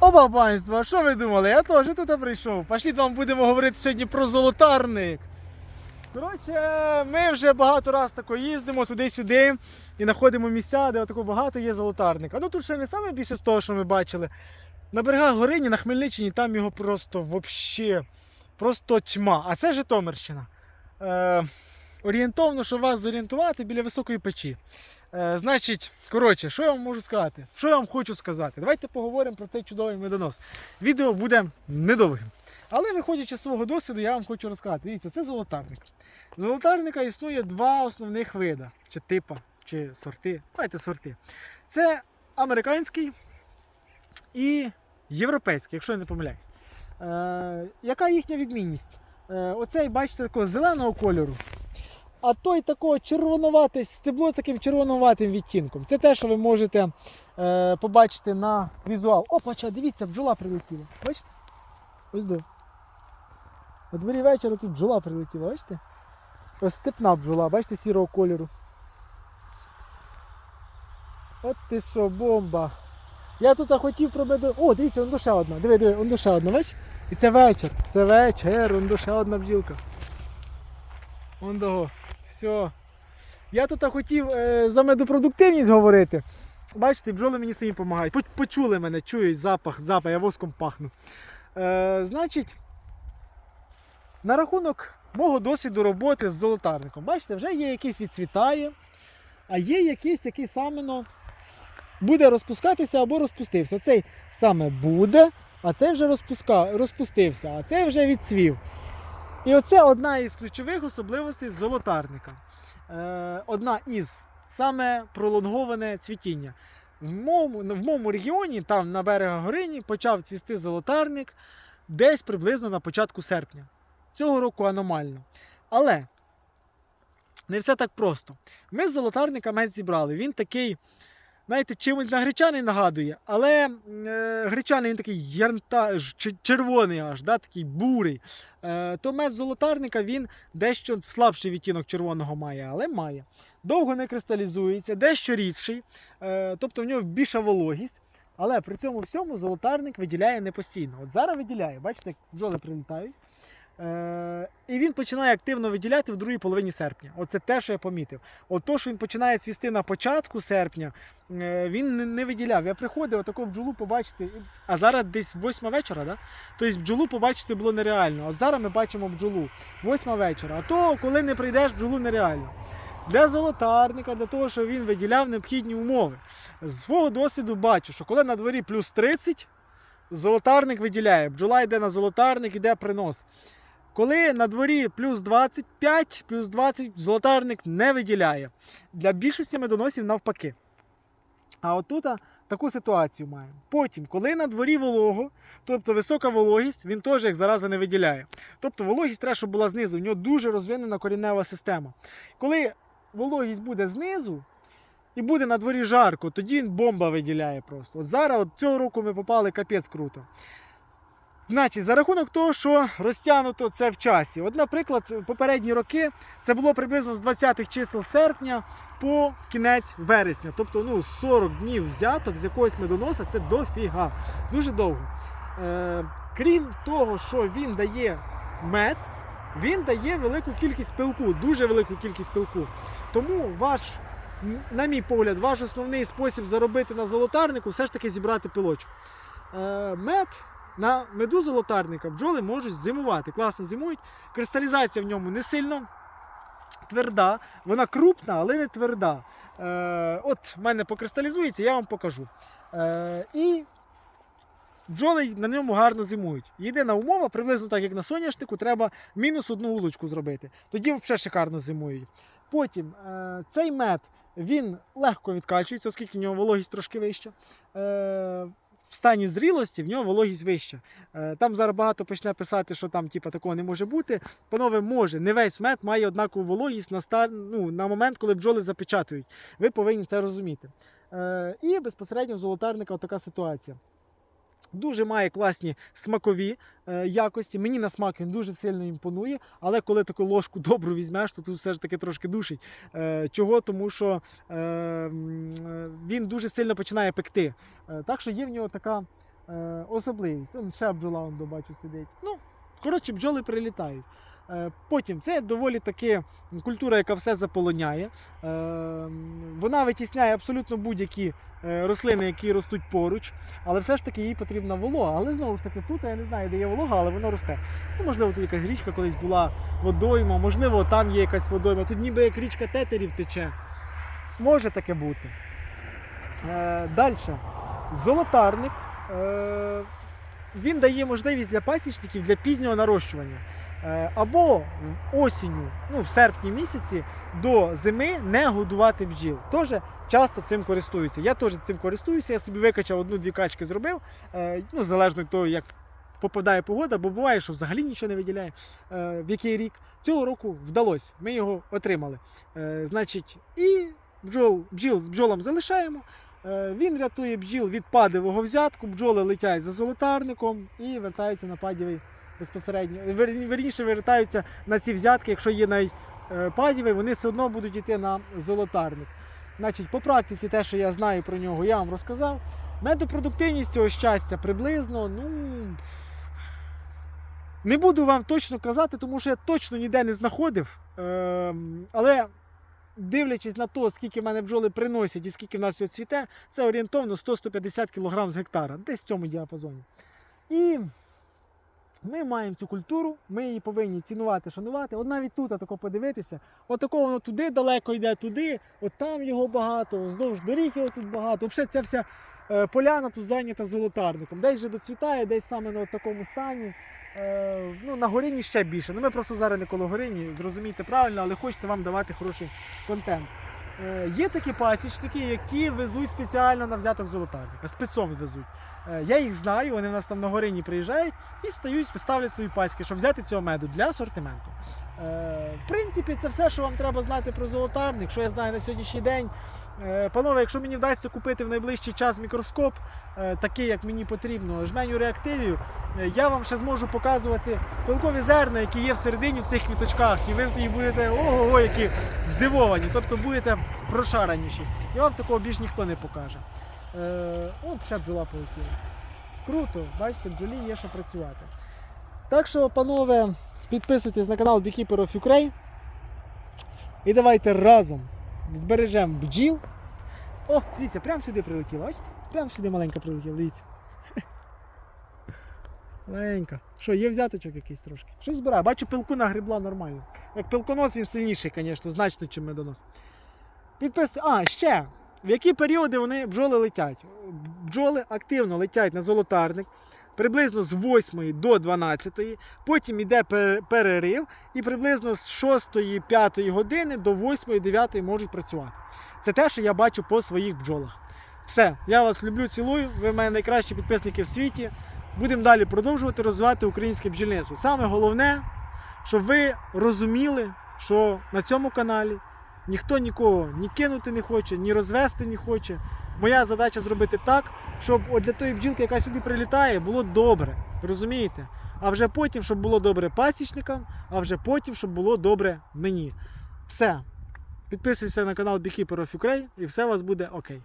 Оба панство, а що ви думали? Я теж тут прийшов. Пошліть вам будемо говорити сьогодні про золотарник. Коротше, ми вже багато разів тако їздимо туди-сюди і знаходимо місця, де отако багато є золотарника. Ну тут ще не саме більше з того, що ми бачили. На берегах Горині, на Хмельниччині, там його просто вообще, просто тьма. А це Житомирщина. Е, орієнтовно, щоб вас зорієнтувати біля високої печі. Е, значить, коротше, що я вам можу сказати? Що я вам хочу сказати? Давайте поговоримо про цей чудовий медонос. Відео буде недовгим. Але виходячи з свого досвіду, я вам хочу розказати. Дивіться, це золотарник. Золотарника існує два основних вида, чи типа, чи сорти. Давайте сорти. Це американський і європейський, якщо я не помиляюсь. Е, яка їхня відмінність? Е, оцей, бачите, такого зеленого кольору. А той такого червонувате, стебло таким червонуватим відтінком. Це те, що ви можете е, побачити на візуал. Опача, дивіться, бджола прилетіла. Бачите? Ось до. На дворі вечора тут бджола прилетіла, бачите? Ось степна бджола, бачите, сірого кольору. От ти що, бомба. Я тут хотів про меду. О, дивіться, он ще одна. Диви, диви, он ще одна, бачиш? І це вечір. Це вечір, он ще одна бджілка. Он того. Все. Я тут хотів е, за медопродуктивність говорити. Бачите, бджоли мені самі допомагають. Почули мене, чують запах, запах, я воском пахну. Е, значить, на рахунок мого досвіду роботи з золотарником. Бачите, вже є якийсь відцвітає, а є якийсь, який саме ну, буде розпускатися або розпустився. Оцей саме буде, а цей вже розпуска, розпустився, а цей вже відцвів. І оце одна із ключових особливостей золотарника. Е, одна із саме пролонговане цвітіння. В моєму, в моєму регіоні, там на берегах Горині, почав цвісти золотарник десь приблизно на початку серпня. Цього року аномально. Але не все так просто. Ми з золотарника мед зібрали. Він такий, знаєте, чимось на гречаний нагадує, але е, гречаний він такий ярнта, червоний аж, да, такий бурий. Е, то мед золотарника він дещо слабший відтінок червоного має, але має. Довго не кристалізується, дещо рідший, е, тобто в нього більша вологість. Але при цьому всьому золотарник виділяє не постійно. От зараз виділяє, бачите, бджоли прилітають. Е, і він починає активно виділяти в другій половині серпня. Оце те, що я помітив. От то, що він починає цвісти на початку серпня, е, він не, виділяв. Я приходив, отаку бджолу побачити. А зараз десь восьма вечора, да? тобто бджолу побачити було нереально. От зараз ми бачимо бджолу. Восьма вечора. А то, коли не прийдеш, бджолу нереально. Для золотарника, для того, щоб він виділяв необхідні умови. З свого досвіду бачу, що коли на дворі плюс 30, золотарник виділяє. Бджола йде на золотарник, йде принос. Коли на дворі плюс 25, плюс 20, золотарник не виділяє. Для більшості медоносів навпаки. А отут таку ситуацію маємо. Потім, коли на дворі волого, тобто висока вологість, він теж як зараза не виділяє. Тобто вологість треба, щоб була знизу. У нього дуже розвинена корінева система. Коли вологість буде знизу і буде на дворі жарко, тоді він бомба виділяє просто. От зараз, от цього року ми попали капець круто. Значить, за рахунок того, що розтягнуто це в часі. От, наприклад, попередні роки це було приблизно з 20-х чисел серпня по кінець вересня. Тобто ну, 40 днів взяток з якогось медоноса це дофіга. Дуже довго. Е, крім того, що він дає мед, він дає велику кількість пилку, дуже велику кількість пилку. Тому ваш, на мій погляд, ваш основний спосіб заробити на золотарнику все ж таки зібрати пилочок. Е, мед на меду золотарника бджоли можуть зимувати. Класно зимують. Кристалізація в ньому не сильно тверда, вона крупна, але не тверда. Е, от в мене покристалізується, я вам покажу. Е, і бджоли на ньому гарно зимують. Єдина умова, приблизно так як на соняшнику, треба мінус одну улочку зробити. Тоді взагалі шикарно зимують. Потім е, цей мед він легко відкачується, оскільки в нього вологість трошки вища. Е, в стані зрілості в нього вологість вища. Е, Там зараз багато почне писати, що там типу, такого не може бути. Панове, може, не весь мед має однакову вологість на, стар... ну, на момент, коли бджоли запечатують. Ви повинні це розуміти. Е, І безпосередньо в золотарника така ситуація. Дуже має класні смакові е, якості. Мені на смак він дуже сильно імпонує, але коли таку ложку добру візьмеш, то тут все ж таки трошки душить. Е, чого? Тому що е, е, він дуже сильно починає пекти. Е, так що є в нього така е, особливість. Он ще бджола он, бачу сидить. Ну, коротше, бджоли прилітають. Е, Потім це доволі таки культура, яка все заполоняє. Е, Вона витісняє абсолютно будь-які е, рослини, які ростуть поруч, але все ж таки їй потрібна волога. Але знову ж таки, тут я не знаю, де є волога, але воно росте. Ну, можливо, тут якась річка колись була водойма, можливо, там є якась водойма. Тут ніби як річка тетерів тече. Може таке бути. Далі. Золотарник. Він дає можливість для пасічників для пізнього нарощування. Е, Або осінню, ну в серпні місяці до зими не годувати бджіл. Теж часто цим користуються. Я теж цим користуюся. Я собі викачав одну-дві качки зробив. Е, Ну, залежно від того, як попадає погода, бо буває, що взагалі нічого не виділяє. Е, В який рік цього року вдалося. Ми його отримали. Значить, і бджол, бджіл з бджолом залишаємо. Він рятує бджіл від падивого взятку, бджоли летять за золотарником і вертаються на падівий безпосередньо. Верніше вертаються на ці взятки, якщо є навіть е, вони все одно будуть йти на золотарник. Значить, по практиці, те, що я знаю про нього, я вам розказав. Медопродуктивність цього щастя приблизно, ну. Не буду вам точно казати, тому що я точно ніде не знаходив. Ем, але дивлячись на те, скільки в мене бджоли приносять і скільки в нас цвіте, це орієнтовно 100-150 кг з гектара, десь в цьому діапазоні. І ми маємо цю культуру, ми її повинні цінувати, шанувати. От навіть тут тако подивитися, от воно туди далеко йде, туди, от там його багато, вздовж доріг його тут багато. Взагалі ця вся е, поляна тут зайнята золотарником. Десь вже доцвітає, десь саме на такому стані. Е, ну, на горіні ще більше. Ну, ми просто зараз не коло горіні, зрозумійте правильно, але хочеться вам давати хороший контент. Е, є такі пасічники, які везуть спеціально на взяток золотарника, спецом везуть. Е, я їх знаю, вони в нас там на горині приїжджають і стають, ставлять свої паськи, щоб взяти цього меду для асортименту. Е, в принципі, це все, що вам треба знати про золотарник, що я знаю на сьогоднішній день. Е, Панове, якщо мені вдасться купити в найближчий час мікроскоп, е, такий, як мені потрібно, жменю реактивів, е, я вам ще зможу показувати пилкові зерна, які є всередині в цих квіточках, і ви тоді будете ого-го, які здивовані, тобто будете прошараніші. І вам такого більш ніхто не покаже. От ще бджола полетіла. Круто, бачите, бджолі є що працювати. Так що, панове, підписуйтесь на канал Beekeeper of Ukraine. І давайте разом збережемо бджіл. О, дивіться, прямо сюди прилетіло, бачите? Прямо сюди маленька прилетіла, дивіться. Маленька. Що, є взяточок якийсь трошки? Щось збирає. Бачу, пилку нагребла нормально. Як пилконос він сильніший, звісно, значно, чим медонос. Підписуйте. А, ще. В які періоди вони бджоли летять? Бджоли активно летять на золотарник. Приблизно з 8 до 12, потім йде перерив, і приблизно з 6-5 години до 8-9 можуть працювати. Це те, що я бачу по своїх бджолах. Все, я вас люблю, цілую. Ви в мене найкращі підписники в світі. Будемо далі продовжувати розвивати українське бджільництво. Саме головне, щоб ви розуміли, що на цьому каналі ніхто нікого ні кинути не хоче, ні розвести не хоче. Моя задача зробити так, щоб для тої бджілки, яка сюди прилітає, було добре. Розумієте? А вже потім, щоб було добре пасічникам, а вже потім, щоб було добре мені. Все. Підписуйся на канал Beekeeper of Ukraine і все у вас буде окей.